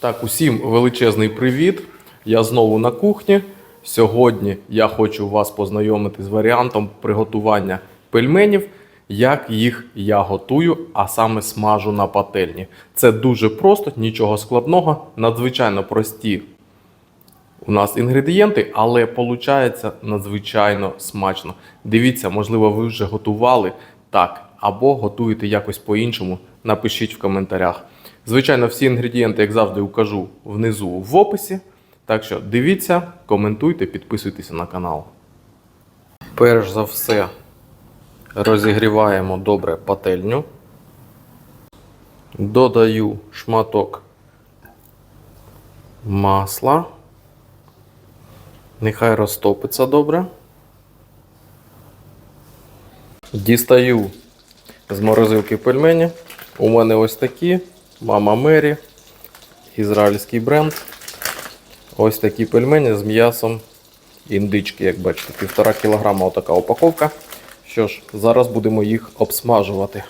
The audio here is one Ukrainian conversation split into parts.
Так, усім величезний привіт. Я знову на кухні. Сьогодні я хочу вас познайомити з варіантом приготування пельменів, як їх я готую, а саме смажу на пательні. Це дуже просто, нічого складного, надзвичайно прості у нас інгредієнти, але виходить надзвичайно смачно. Дивіться, можливо, ви вже готували так, або готуєте якось по-іншому. Напишіть в коментарях. Звичайно, всі інгредієнти, як завжди, укажу внизу в описі. Так що дивіться, коментуйте, підписуйтесь на канал. Перш за все, розігріваємо добре пательню. Додаю шматок масла. Нехай розтопиться добре. Дістаю з морозилки пельмені. У мене ось такі. Мама Мері. Ізраїльський бренд. Ось такі пельмені з м'ясом індички, як бачите, півтора кілограма отака упаковка. Що ж, зараз будемо їх обсмажувати.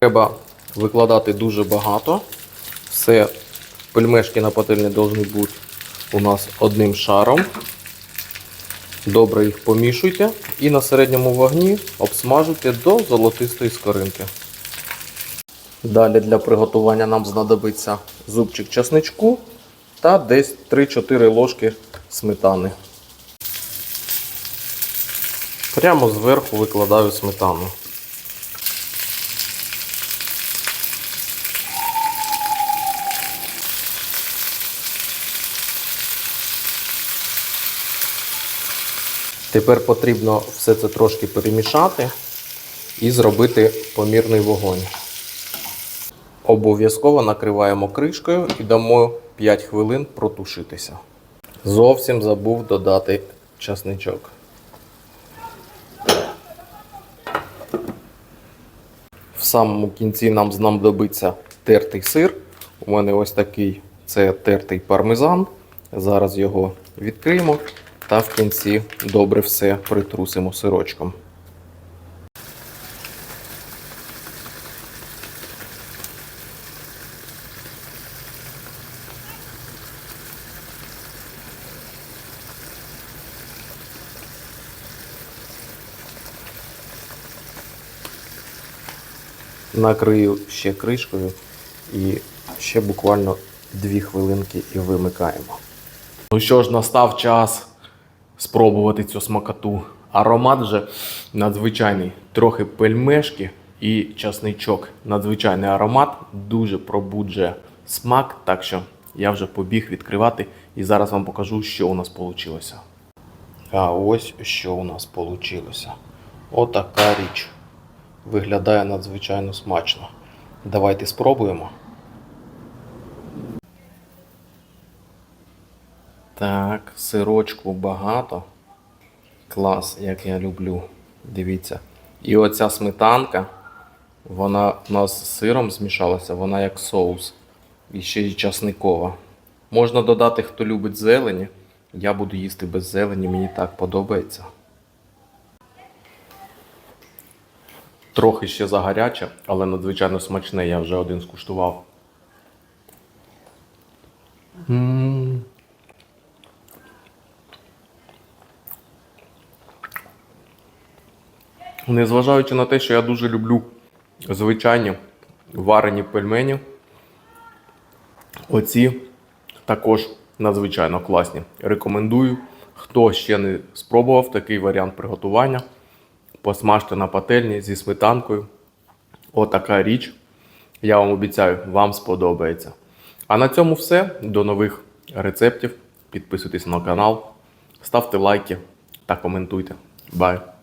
Треба викладати дуже багато. Все пельмешки на пательні повинні бути у нас одним шаром. Добре їх помішуйте і на середньому вогні обсмажуйте до золотистої скоринки. Далі для приготування нам знадобиться зубчик часничку та десь 3-4 ложки сметани. Прямо зверху викладаю сметану. Тепер потрібно все це трошки перемішати і зробити помірний вогонь. Обов'язково накриваємо кришкою і дамо 5 хвилин протушитися. Зовсім забув додати часничок. В самому кінці нам знадобиться тертий сир. У мене ось такий це тертий пармезан. Зараз його відкриємо та в кінці добре все притрусимо сирочком. Накрию ще кришкою і ще буквально 2 хвилинки і вимикаємо. Ну що ж, настав час спробувати цю смакоту. Аромат вже надзвичайний. Трохи пельмешки і часничок. Надзвичайний аромат, дуже пробуджує смак. Так що я вже побіг відкривати і зараз вам покажу, що у нас вийшло. А ось що у нас вийшло. Отака річ. Виглядає надзвичайно смачно. Давайте спробуємо. Так, сирочку багато. Клас, як я люблю. Дивіться. І оця сметанка, вона у нас з сиром змішалася, вона як соус. І ще й часникова. Можна додати, хто любить зелені. Я буду їсти без зелені, мені так подобається. Трохи ще загаряче, але надзвичайно смачне, я вже один скуштував. М. Незважаючи на те, що я дуже люблю звичайні варені пельмені, оці також надзвичайно класні. Рекомендую. Хто ще не спробував такий варіант приготування, посмажте на пательні зі сметанкою. Отака річ. Я вам обіцяю, вам сподобається. А на цьому все. До нових рецептів. Підписуйтесь на канал, ставте лайки та коментуйте. Бай!